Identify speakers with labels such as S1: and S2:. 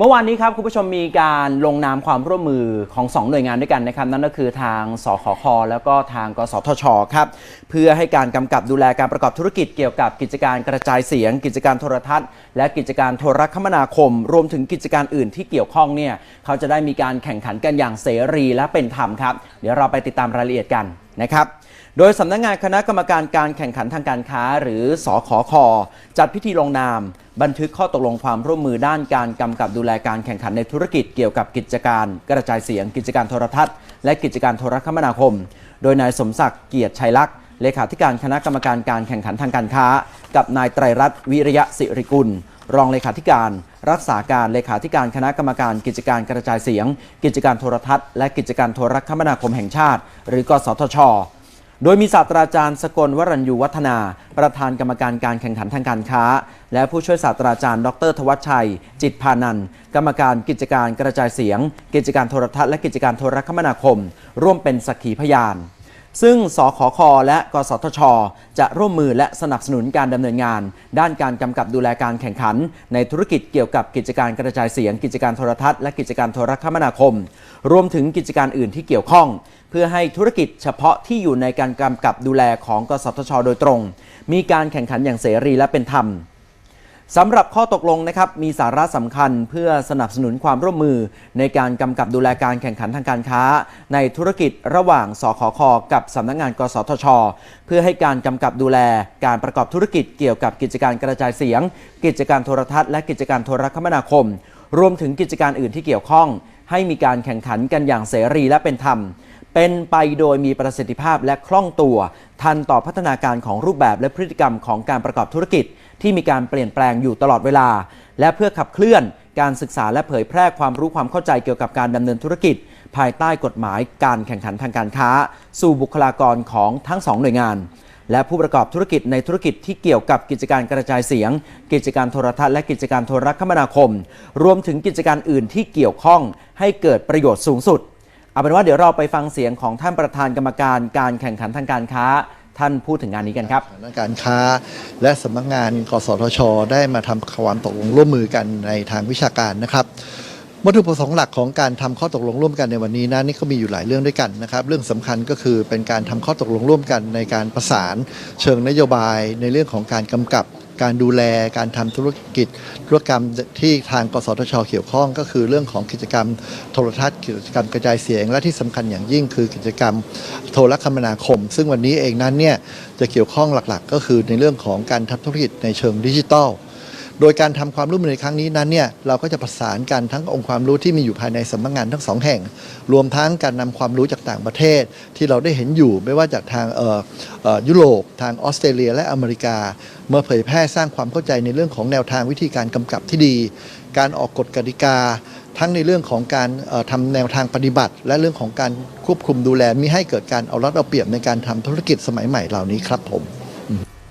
S1: เมื่อวานนี้ครับคุณผู้ชมมีการลงนามความร่วมมือของ 2 หน่วยงานด้วยกันนะครับ นั่นก็คือทางสขคแล้วก็ทางกสทชครับเพื่อให้การกำกับดูแลการประกอบธุรกิจเกี่ยวกับกิจการกระจายเสียง กิจการโทรทัศน์ และกิจการโทรคมนาคม รวมถึงกิจการอื่นที่เกี่ยวข้องเนี่ยเขาจะได้มีการแข่งขันกันอย่างเสรีและเป็นธรรมครับ เดี๋ยวเราไปติดตามรายละเอียดกันนะครับโดยสำนักงานคณะกรรมการการแข่งขันทางการค้า หรือสอขอคจัดพิธีลงนาม บันทึกข้อตกลงความร่วมมือด้านการกำกับดูแลการแข่งขันในธุรกิจเกี่ยวกับกิจการ กระจายเสียง กิจการโทรทัศน์ และกิจการโทรคมนาคม โดยนายสมศักดิ์เกียรติชัยลักษณ์เลขาธิการคณะกรรมการการแข่งขันทางการค้า กับนายไตรรัตน์วิริยะสิริกุล รองเลขาธิการ รักษาการเลขาธิการคณะกรรมการกิจการกระจายเสียง กิจการโทรทัศน์ และกิจการโทรคมนาคมแห่งชาติ หรือกสทช โดยมีศาสตราจารย์สกลวรัญยูวัฒนา ประธานกรรมการการแข่งขันทางการค้า และผู้ช่วยศาสตราจารย์ ดรทวัชชัย จิตพานันกรรมการกิจการกระจายเสียง กิจการโทรทัศน์และกิจการโทรคมนาคม ร่วมเป็นสักขีพยาน ซึ่งสขคและกสทช จะร่วมมือและสนับสนุนการดำเนินงาน ด้านการกำกับดูแลการแข่งขัน ในธุรกิจเกี่ยวกับกิจการกระจายเสียง กิจการโทรทัศน์และกิจการโทรคมนาคม รวมถึงกิจการอื่นที่เกี่ยวข้อง เพื่อให้ธุรกิจเฉพาะที่อยู่ในการกำกับดูแลของกสทช โดยตรง มีการแข่งขันอย่างเสรีและเป็นธรรมสำหรับข้อตกลงนะครับมีสาระสำคัญเพื่อสนับสนุนความร่วมมือ ในการกำกับดูแลการแข่งขันทางการค้า ในธุรกิจระหว่างสขคกับสำนักงาน กสทช เพื่อให้การกำกับดูแลการประกอบธุรกิจเกี่ยวกับกิจการกระจายเสียง กิจการโทรทัศน์และกิจการโทรคมนาคม รวมถึงกิจการอื่นที่เกี่ยวข้อง ให้มีการแข่งขันกันอย่างเสรีและเป็นธรรม เป็นไปโดยมีประสิทธิภาพและคล่องตัว ทันต่อพัฒนาการของรูปแบบและพฤติกรรมของการประกอบธุรกิจ ที่มีการเปลี่ยนแปลงอยู่ตลอดเวลา และเพื่อขับเคลื่อนการศึกษาและเผยแพร่ความรู้ความเข้าใจเกี่ยวกับการดำเนินธุรกิจ ภายใต้กฎหมายการแข่งขันทางการค้า สู่บุคลากรของทั้งสองหน่วยงาน และผู้ประกอบธุรกิจในธุรกิจที่เกี่ยวกับกิจการกระจายเสียง กิจการโทรทัศน์และกิจการโทรคมนาคม รวมถึงกิจการอื่นที่เกี่ยวข้องให้เกิดประโยชน์สูงสุด เอาเป็นว่าเดี๋ยวเราไปฟังเสียงของท่านประธานกรรมการการแข่งขันทางการค้า ท่านพูดถึงงานนี้กันครับ
S2: ทางการค้าและสำนักงานกสทช ได้มาทำความตกลงร่วมมือกันในทางวิชาการนะครับ วัตถุประสงค์หลักของการทำข้อตกลงร่วมกันในวันนี้นะนี่ก็มีอยู่หลายเรื่องด้วยกันนะครับ เรื่องสำคัญก็คือเป็นการทำข้อตกลงร่วมกันในการประสานเชิงนโยบายในเรื่องของการกำกับการดูแลการทำธุรกิจธุรกรรมที่ทางกสทช เกี่ยวข้อง ก็คือเรื่องของกิจกรรมโทรทัศน์กิจกรรมกระจายเสียง และที่สำคัญอย่างยิ่งคือกิจกรรมโทรคมนาคม ซึ่งวันนี้เองนั้นเนี่ยจะเกี่ยวข้องหลักๆ ก็คือในเรื่องของการทำธุรกิจในเชิงดิจิทัล โดยการทำความร่วมมือในครั้งนี้นั้นเนี่ยเราก็จะประสานกันทั้งองค์ความรู้ที่มีอยู่ภายในสำนักงานทั้งสองแห่ง รวมทั้งการนำความรู้จากต่างประเทศ ที่เราได้เห็นอยู่ไม่ว่าจากทางยุโรปทางออสเตรเลีย และอเมริกา เมื่อเผยแพร่สร้างความเข้าใจในเรื่องของแนวทางวิธีการกำกับที่ดี การออกกฎกติกา ทั้งในเรื่องของการเอ่อทำแนวทางปฏิบัติ และเรื่องของการควบคุมดูแลมิให้เกิดการเอารัดเอาเปรียบในการทำธุรกิจสมัยใหม่เหล่านี้ครับผม